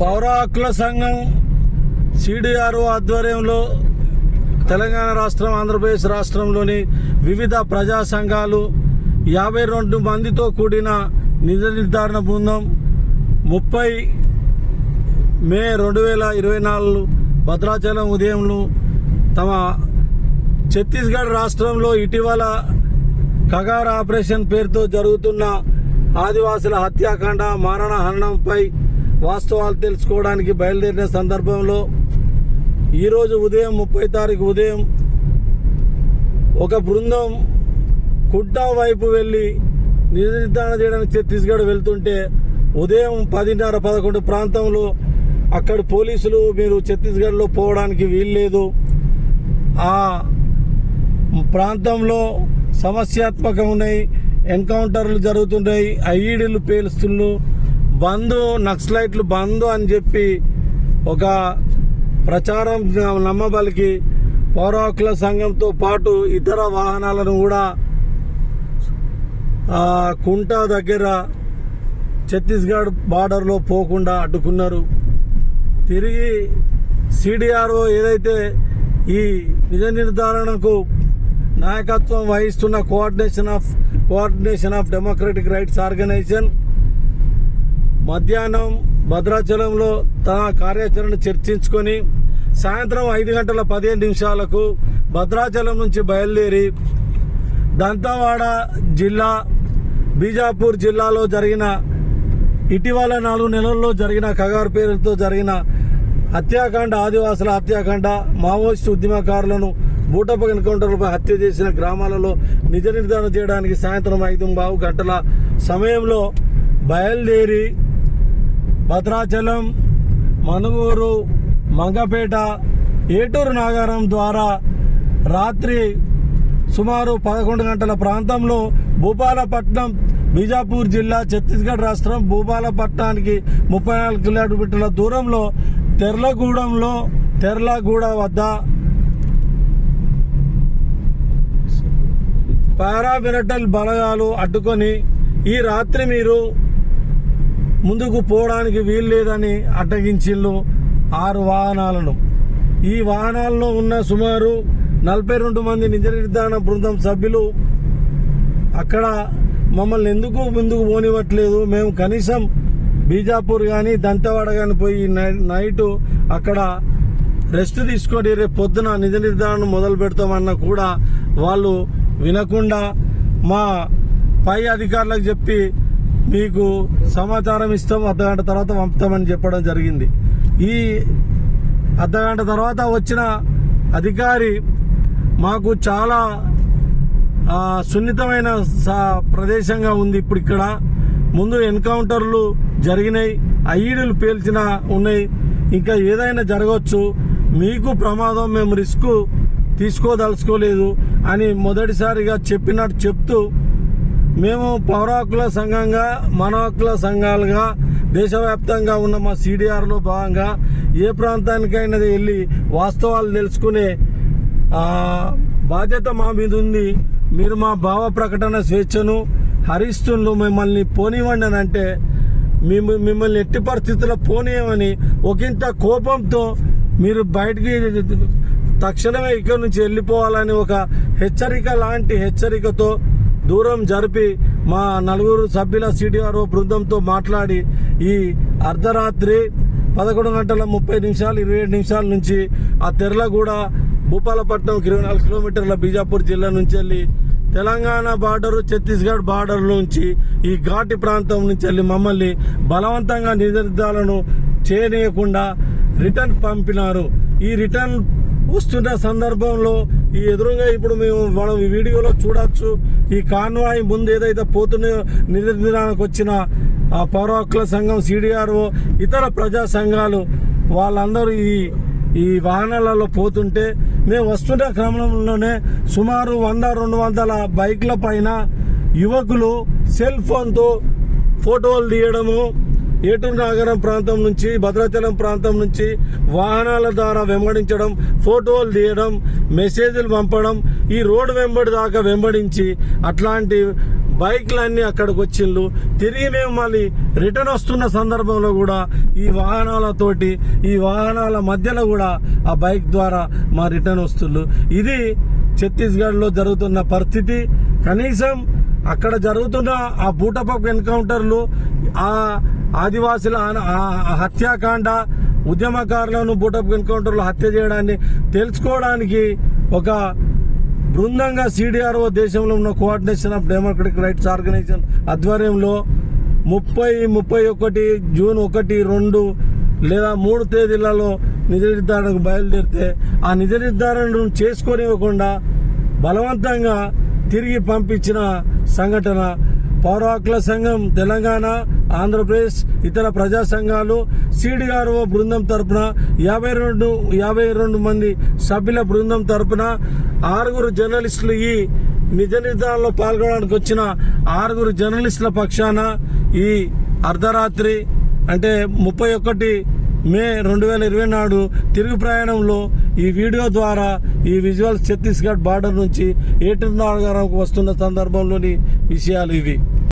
పౌర హక్కుల సంఘం సిడిఆర్ఓ ఆధ్వర్యంలో తెలంగాణ రాష్ట్రం ఆంధ్రప్రదేశ్ రాష్ట్రంలోని వివిధ ప్రజా సంఘాలు యాభై రెండు మందితో కూడిన నిజ నిర్ధారణ బృందం ముప్పై మే రెండు వేల ఇరవై నాలుగు భద్రాచలం ఉదయంలో తమ ఛత్తీస్గఢ్ రాష్ట్రంలో ఇటీవల కగార్ ఆపరేషన్ పేరుతో జరుగుతున్న ఆదివాసుల హత్యాకాండ మారణ హరణంపై వాస్తవాలు తెలుసుకోవడానికి బయలుదేరిన సందర్భంలో ఈరోజు ఉదయం ముప్పై తారీఖు ఉదయం ఒక బృందం కుడ్డా వైపు వెళ్ళి నిర్ధారణ చేయడానికి ఛత్తీస్గఢ్ వెళ్తుంటే ఉదయం పదిన్నర పదకొండు ప్రాంతంలో అక్కడ పోలీసులు మీరు ఛత్తీస్గఢ్లో పోవడానికి వీల్లేదు. ఆ ప్రాంతంలో సమస్యాత్మకం ఉన్నాయి ఎన్కౌంటర్లు జరుగుతున్నాయి ఐఈడీలు పేలుస్తున్నారు. బంద్ నక్సలైట్లు బంద్ అని చెప్పి ఒక ప్రచారం నమ్మబలికి పౌరాకుల సంఘంతో పాటు ఇతర వాహనాలను కూడా కుంట కుంటా దగ్గర ఛత్తీస్గఢ్ బార్డర్లో పోకుండా అడ్డుకున్నారు. తిరిగి సిడిఆర్ఓ ఏదైతే ఈ నిజ నిర్ధారణకు నాయకత్వం వహిస్తున్న coordination of coordination of democratic rights organisation మధ్యాహ్నం భద్రాచలంలో తన కార్యాచరణ చర్చించుకొని సాయంత్రం ఐదు గంటల పదిహేను నిమిషాలకు భద్రాచలం నుంచి బయలుదేరి దంతవాడ జిల్లా బీజాపూర్ జిల్లాలో జరిగిన ఇటీవల నాలుగు నెలల్లో జరిగిన కగారు పేరుతో జరిగిన హత్యాకాండ ఆదివాసుల హత్యాకాండ మావోయిస్టు ఉద్యమకారులను బూటప ఎన్కౌంటర్లపై హత్య చేసిన గ్రామాలలో నిజ నిర్ధారణ చేయడానికి సాయంత్రం ఐదు బావు గంటల సమయంలో బయలుదేరి భద్రాచలం మనుగూరు మంగపేట ఏటూరు నాగారం ద్వారా రాత్రి సుమారు పదకొండు గంటల ప్రాంతంలో భూపాలపట్నం బీజాపూర్ జిల్లా ఛత్తీస్గఢ్ రాష్ట్రం భూపాలపట్నానికి ముప్పై నాలుగు కిలోమీటర్ల దూరంలో తెర్లగూడెంలో తెర్లగూడ వద్ద పారామిలిటల్ బలగాలు అడ్డుకొని ఈ రాత్రి మీరు ముందుకు పోవడానికి వీలు లేదని అడ్డగించిళ్ళు ఆరు వాహనాలను. ఈ వాహనాల్లో ఉన్న సుమారు నలభై రెండు మంది నిజ నిర్ధారణ బృందం సభ్యులు అక్కడ మమ్మల్ని ఎందుకు ముందుకు పోనివ్వట్లేదు? మేము కనీసం బీజాపూర్ కానీ దంతవాడ కానీ పోయి నైట్ అక్కడ రెస్ట్ తీసుకొని రేపు పొద్దున నిజ నిర్ధారణ మొదలు పెడతామన్నా కూడా వాళ్ళు వినకుండా మా పై అధికారులకు చెప్పి మీకు సమాచారం ఇస్తాం అర్ధగంట తర్వాత పంపుతామని చెప్పడం జరిగింది. ఈ అర్ధగంట తర్వాత వచ్చిన అధికారి మాకు చాలా సున్నితమైన స- ప్రదేశంగా ఉంది ఇప్పుడు ఇక్కడ. ముందు ఎన్కౌంటర్లు జరిగినాయి ఐఈడీలు పేల్చిన ఉన్నాయి. ఇంకా ఏదైనా జరగవచ్చు మీకు ప్రమాదం మేము రిస్క్ తీసుకోదలుచుకోలేదు. అని మొదటిసారిగా చెప్పినట్టు చెప్తూ మేము పౌరాకుల సంఘంగా మన హక్కుల సంఘాలుగా దేశవ్యాప్తంగా ఉన్న మా సిడిఆర్లో భాగంగా ఏ ప్రాంతానికైనా వెళ్ళి వాస్తవాలు తెలుసుకునే బాధ్యత మా మీద ఉంది. మీరు మా భావ ప్రకటన స్వేచ్ఛను హరిస్తుండ్రు మిమ్మల్ని పోనివ్వండి అని అంటే మేము మిమ్మల్ని ఎట్టి పరిస్థితుల్లో పోనీయమని ఒకంత కోపంతో మీరు బయటికి తక్షణమే ఇక్కడి నుంచి వెళ్ళిపోవాలని ఒక హెచ్చరిక లాంటి హెచ్చరికతో దూరం జరిపి మా నలుగురు సభ్యుల సిడిఆర్ఓ బృందంతో మాట్లాడి ఈ అర్ధరాత్రి పదకొండు గంటల ముప్పై నిమిషాలు ఇరవై ఏడు నిమిషాల నుంచి ఆ తెర్లగూడ భూపాలపట్నంకి ఇరవై నాలుగు కిలోమీటర్ల బీజాపూర్ జిల్లా నుంచి వెళ్ళి తెలంగాణ బార్డర్ ఛత్తీస్గఢ్ బార్డర్ నుంచి ఈ ఘాటి ప్రాంతం నుంచి వెళ్ళి మమ్మల్ని బలవంతంగా నిర్ధారణను చేయనీయకుండా రిటర్న్ పంపినారు. ఈ రిటర్న్ వస్తున్న సందర్భంలో ఈ ఎదురుగా ఇప్పుడు మేము మనం ఈ వీడియోలో చూడొచ్చు. ఈ కాన్వాయ్ ముందు ఏదైతే పోతున్నాయో నిర్ధారణకు వచ్చిన ఆ పౌర హక్కుల సంఘం సిడిఆర్ఓ ఇతర ప్రజా సంఘాలు వాళ్ళందరూ ఈ ఈ వాహనాలలో పోతుంటే మేము వస్తున్న క్రమంలోనే సుమారు వంద రెండు వందల బైక్ల పైన యువకులు సెల్ ఫోన్తో ఫోటోలు తీయడము ఏటూరు నగరం ప్రాంతం నుంచి భద్రాచలం ప్రాంతం నుంచి వాహనాల ద్వారా వెంబడించడం ఫోటోలు తీయడం మెసేజ్లు పంపడం ఈ రోడ్డు వెంబడి దాకా వెంబడించి అట్లాంటి బైక్లన్నీ అక్కడికి వచ్చిండ్రు తిరిగి మేము మళ్ళీ రిటర్న్ వస్తున్న సందర్భంలో కూడా ఈ వాహనాలతోటి ఈ వాహనాల మధ్యలో కూడా ఆ బైక్ ద్వారా మా రిటర్న్ వస్తుండ్రు ఇది ఛత్తీస్గఢ్లో జరుగుతున్న పరిస్థితి. కనీసం అక్కడ జరుగుతున్న ఆ బూటపక్ ఎన్కౌంటర్లు ఆ ఆదివాసుల ఆ- హత్యాకాండ ఉద్యమకారులను బూటపక్ ఎన్కౌంటర్లు హత్య చేయడాన్ని తెలుసుకోవడానికి ఒక బృందంగా సిడిఆర్ఓ దేశంలో ఉన్న coordination of democratic rights organisation ఆధ్వర్యంలో ముప్పై ముప్పై ఒకటి జూన్ ఒకటి రెండు లేదా మూడు తేదీలలో నిజ నిర్ధారణకు బయలుదేరితే ఆ నిజ నిర్ధారణను చేసుకోనివ్వకుండా బలవంతంగా తిరిగి పంపించిన సంఘటన. పౌరాకుల సంఘం తెలంగాణ ఆంధ్రప్రదేశ్ ఇతర ప్రజా సంఘాలు సిడిఆర్ఓ బృందం తరపున యాభై రెండు యాభై రెండు మంది సభ్యుల బృందం తరపున ఆరుగురు జర్నలిస్టులు ఈ నిజ నిర్ధారణలో పాల్గొనడానికి వచ్చిన ఆరుగురు జర్నలిస్టుల పక్షాన ఈ అర్ధరాత్రి అంటే ముప్పై ఒకటి మే రెండు వేల ఇరవై నాడు తిరుగు ప్రయాణంలో ఈ వీడియో ద్వారా ఈ విజువల్స్ ఛత్తీస్గఢ్ బార్డర్ నుంచి ఏటర్నాగరంకు వస్తున్న సందర్భంలోని విషయాలు ఇవి.